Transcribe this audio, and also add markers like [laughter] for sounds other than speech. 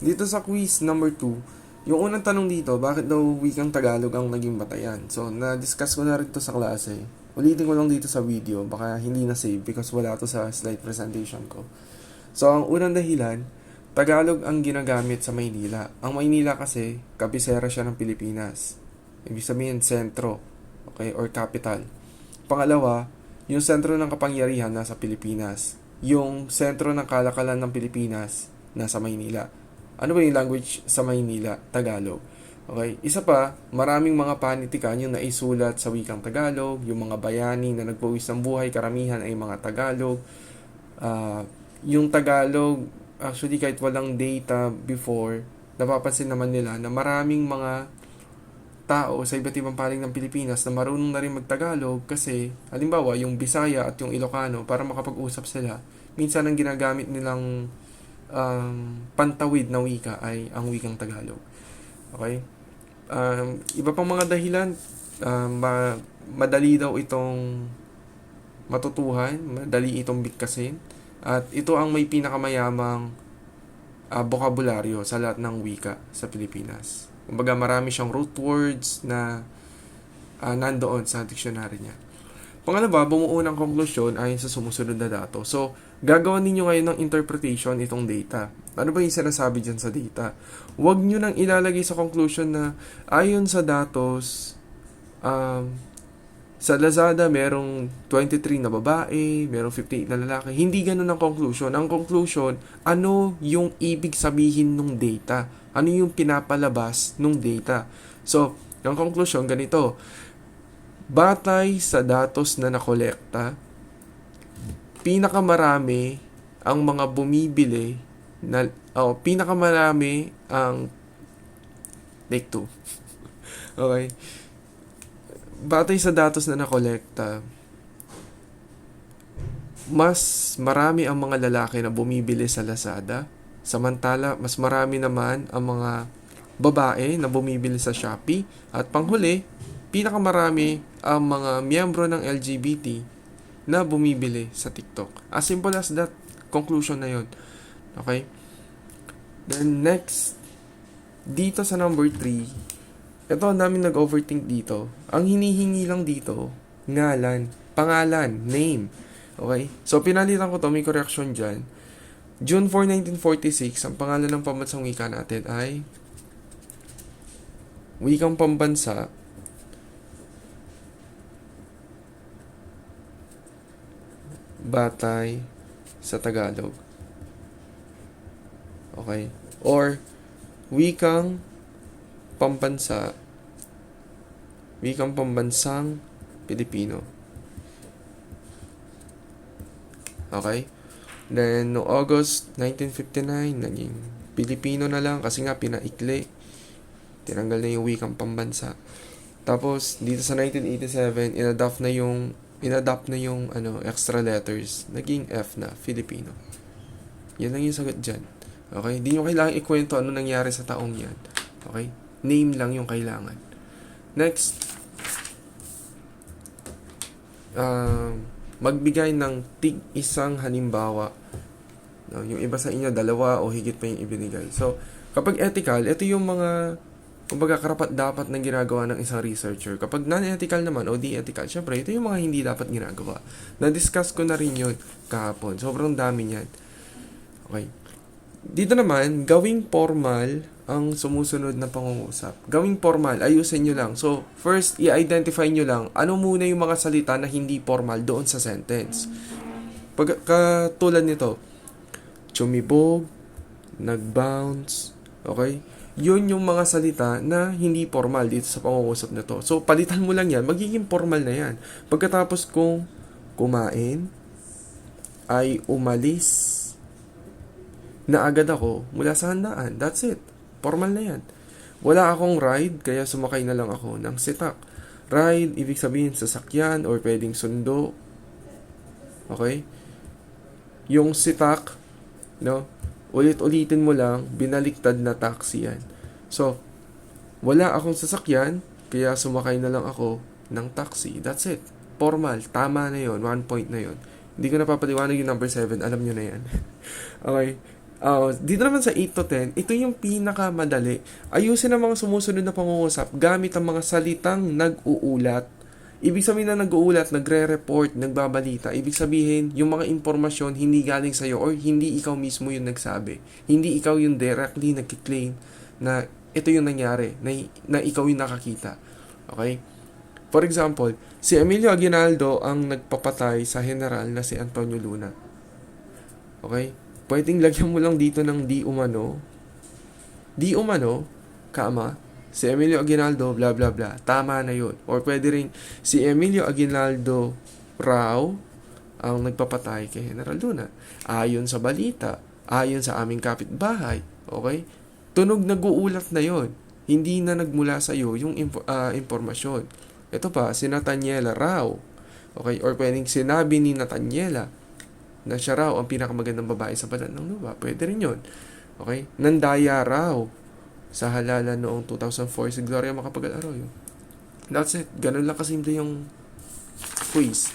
dito sa quiz number 2, yung unang tanong dito, bakit daw wikang Tagalog ang naging batayan? So, na-discuss ko na rin to sa klase. Ulitin ko lang dito sa video, baka hindi na save because wala to sa slide presentation ko. So, ang unang dahilan, Tagalog ang ginagamit sa Maynila. Ang Maynila kasi, kabisera siya ng Pilipinas. Ibig sabihin, sentro, okay, or capital. Pangalawa, yung sentro ng kapangyarihan nasa Pilipinas. Yung sentro ng kalakalan ng Pilipinas nasa Maynila. Ano ba yung language sa Maynila? Tagalog. Okay. Isa pa, maraming mga panitikan yung naisulat sa wikang Tagalog, yung mga bayani na nagpawis ng buhay, karamihan ay mga Tagalog. Ah, yung Tagalog, actually kahit walang data before, napapansin naman nila na maraming mga tao sa iba't ibang panig ng Pilipinas na marunong na rin magtagalog kasi halimbawa yung Bisaya at yung Ilocano para makapag-usap sila minsan ang ginagamit nilang um, pantawid na wika ay ang wikang Tagalog. Okay? Um, iba pang mga dahilan um, ma- madali daw itong matutuhan madali itong bigkasin at ito ang may pinakamayamang ah, bokabularyo sa lahat ng wika sa Pilipinas. Kumbaga marami siyang root words na ah, nandoon sa dictionary niya. Pangalawa, bumuo ng konklusyon ayon sa sumusunod na dato. So, gagawa ninyo ngayon ng interpretation itong data. Ano ba yung sinasabi dyan sa data? Huwag nyo nang ilalagay sa conclusion na ayon sa datos, um, sa Lazada merong 23 na babae, merong 58 na lalaki. Hindi ganun ang conclusion. Ang conclusion, ano yung ibig sabihin ng data? Ano yung pinapalabas ng data? So, ang conclusion ganito. Batay sa datos na nakolekta, pinakamarami ang mga bumibili na oh, pinakamarami ang take two. [laughs] okay batay sa datos na nakolekta, mas marami ang mga lalaki na bumibili sa Lazada. Samantala, mas marami naman ang mga babae na bumibili sa Shopee. At panghuli, pinakamarami ang mga miyembro ng LGBT na bumibili sa TikTok. As simple as that, conclusion na yon. Okay? Then next, dito sa number 3, ito, ang daming nag-overthink dito. Ang hinihingi lang dito, ngalan, pangalan, name. Okay? So, pinalitan ko to, may correction dyan. June 4, 1946, ang pangalan ng pambansang wika natin ay Wikang Pambansa Batay sa Tagalog. Okay? Or Wikang Pambansa Wikang Pambansang Pilipino. Okay? Then, no August 1959, naging Pilipino na lang kasi nga pinaikli. Tinanggal na yung wikang pambansa. Tapos, dito sa 1987, inadapt na yung inadapt na yung ano, extra letters. Naging F na, Filipino. Yan lang yung sagot dyan. Okay? Hindi nyo kailangan ikwento ano nangyari sa taong yan. Okay? Name lang yung kailangan. Next, um, magbigay ng tig isang halimbawa. No, yung iba sa inyo, dalawa o higit pa yung ibinigay. So, kapag ethical, ito yung mga kumbaga karapat dapat na ginagawa ng isang researcher. Kapag non-ethical naman o di-ethical, syempre, ito yung mga hindi dapat ginagawa. Na-discuss ko na rin yun kahapon. Sobrang dami niyan. Okay. Dito naman, gawing formal ang sumusunod na pangungusap. Gawing formal, ayusin nyo lang. So, first, i-identify nyo lang ano muna yung mga salita na hindi formal doon sa sentence. Pag, katulad nito, chumibog, nag-bounce, okay? Yun yung mga salita na hindi formal dito sa pangungusap na to. So, palitan mo lang yan, magiging formal na yan. Pagkatapos kung kumain, ay umalis na agad ako mula sa handaan. That's it. Formal na yan. Wala akong ride, kaya sumakay na lang ako ng sitak. Ride, ibig sabihin sasakyan or pwedeng sundo. Okay? Yung sitak, no? Ulit-ulitin mo lang, binaliktad na taxi yan. So, wala akong sasakyan, kaya sumakay na lang ako ng taxi. That's it. Formal. Tama na yon One point na yon Hindi ko napapaliwanag yung number 7. Alam nyo na yan. [laughs] okay. Ah, dito naman sa 8 to 10, ito yung pinakamadali. Ayusin ang mga sumusunod na pangungusap gamit ang mga salitang nag-uulat. Ibig sabihin na nag-uulat, nagre-report, nagbabalita. Ibig sabihin, yung mga impormasyon hindi galing sa'yo or hindi ikaw mismo yung nagsabi. Hindi ikaw yung directly nag-claim na ito yung nangyari, na, na ikaw yung nakakita. Okay? For example, si Emilio Aguinaldo ang nagpapatay sa general na si Antonio Luna. Okay? Pwedeng lagyan mo lang dito ng di umano. Di umano, kama, si Emilio Aguinaldo, bla bla bla. Tama na yun. Or pwede rin si Emilio Aguinaldo raw ang nagpapatay kay General Luna. Ayon sa balita, ayon sa aming kapitbahay. Okay? Tunog nag-uulat na yon. Hindi na nagmula sa iyo yung info- ah, impormasyon. Ito pa, si Nathaniela raw. Okay? Or pwedeng sinabi ni Nathaniela na siya raw ang pinakamagandang babae sa balat ng lupa. Pwede rin yun. Okay? Nandaya raw sa halalan noong 2004 si Gloria Macapagal Arroyo. That's it. Ganun lang kasimple yung quiz.